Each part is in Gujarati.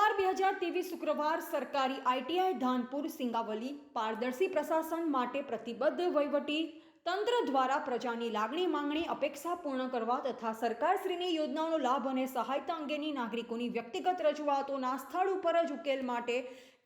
બાર બે હજાર ત્રેવીસ શુક્રવાર સરકારી આઈટીઆઈ ધાનપુર સિંગાવલી પારદર્શી પ્રશાસન માટે પ્રતિબદ્ધ વહીવટી તંત્ર દ્વારા પ્રજાની લાગણી માંગણી અપેક્ષા પૂર્ણ કરવા તથા સરકારશ્રીની યોજનાઓનો લાભ અને સહાયતા અંગેની નાગરિકોની વ્યક્તિગત રજૂઆતોના સ્થળ ઉપર જ ઉકેલ માટે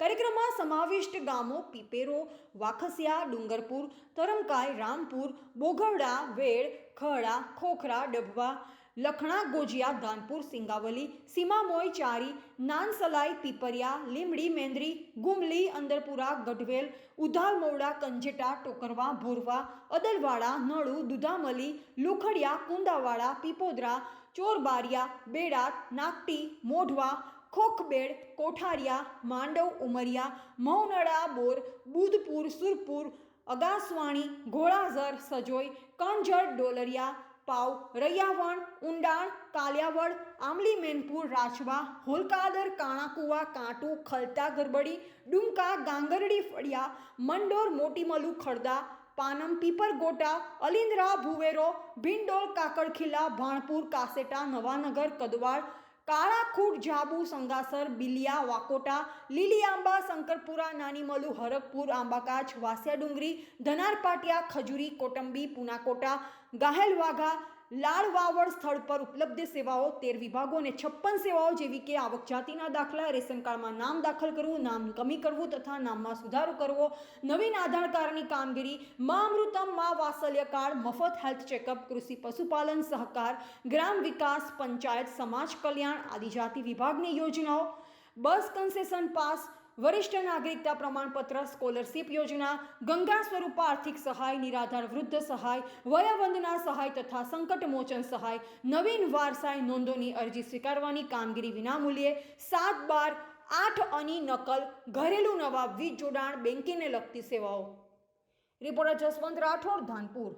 કાર્યક્રમમાં સમાવિષ્ટ ગામો પીપેરો, વાખસિયા, ડુંગરપુર તરમકાય રામપુર બોગવડા વેડ ખડા ખોખરા, ડભવા લખણા, ગોજિયા, ધાનપુર, સિંગાવલી, સીમામોઈ, ચારી, નાનસલાઈ પીપરિયા લીમડી, મેંદરી, ગુમલી, અંદરપુરા, ગઢવેલ, ઉધાલ મોવડા કંજેટા, ટોકરવા, ભોરવા, અદલવાડા, નળુ, દુધામલી, લુખડિયા, કુંદાવાડા, પીપોદરા, ચોરબારિયા બેડાત નાગટી, મોઢવા, ખોખબેડ, કોઠારિયા, માંડવ, ઉમરિયા, મૌનડા, બોર, બુધપુર, સુરપુર, અગાસવાણી, ઘોડાઝર, સજોઈ કણઝર ડોલરિયા પાવ, રૈયાવણ, ઊંડાણ, કાલિયાવડ આમલી મેનપુર રાજવા હોલકાદર, કાણાકુવા, કાંટુ, ખલતા, ગરબડી, ડુમકા, ગાંગરડી, ફળિયા, મંડોર, મોટીમલુ ખડદા પાનમ પીપરગોટા અલિન્દ્રા ભુવેરો, ભીંડોળ, કાકડખીલા, ભાણપુર, કાસેટા, નવાનગર કદવાડ કાળાખૂટ જાબુ સંગાસર, બિલિયા, વાકોટા લીલી આંબા શંકરપુરા, નાનીમલુ હરકપુર આંબાકાચ, વાસિયા ડુંગરી, ધનારપાટિયા, ખજૂરી, કોટંબી, પુનાકોટા, ગાહેલવાઘા લાળ વાવડ સ્થળ પર ઉપલબ્ધ સેવાઓ તેર વિભાગો અને છપ્પન સેવાઓ જેવી કે આવક જાતિના દાખલા, રેશન કાર્ડમાં નામ દાખલ કરવું નામ કમી કરવું તથા નામમાં સુધારો કરવો, નવીન આધાર કાર્ડની કામગીરી, મા અમૃતમ, મા વાત્સલ્ય કાર્ડ, મફત હેલ્થ ચેકઅપ, કૃષિ પશુપાલન સહકાર, ગ્રામ વિકાસ પંચાયત, સમાજ કલ્યાણ આદિજાતિ વિભાગની યોજનાઓ, બસ કન્સેશન પાસ વરિષ્ઠ નાગરિકતા પ્રમાણપત્ર, સ્કોલરશીપ યોજના, ગંગા સ્વરૂપ આર્થિક સહાય, નિરાધાર વૃદ્ધ સહાય, વયાવંદના સહાય તથા સંકટ મોચન સહાય, નવીન વારસાઈ નોંધોની અરજી સ્વીકારવાની કામગીરી વિનામૂલ્યે સાત બાર આઠ અની નકલ, ઘરેલું નવા વીજ જોડાણ, બેંકીને લગતી સેવાઓ. રિપોર્ટર જસવંત રાઠોડ, ધાનપુર.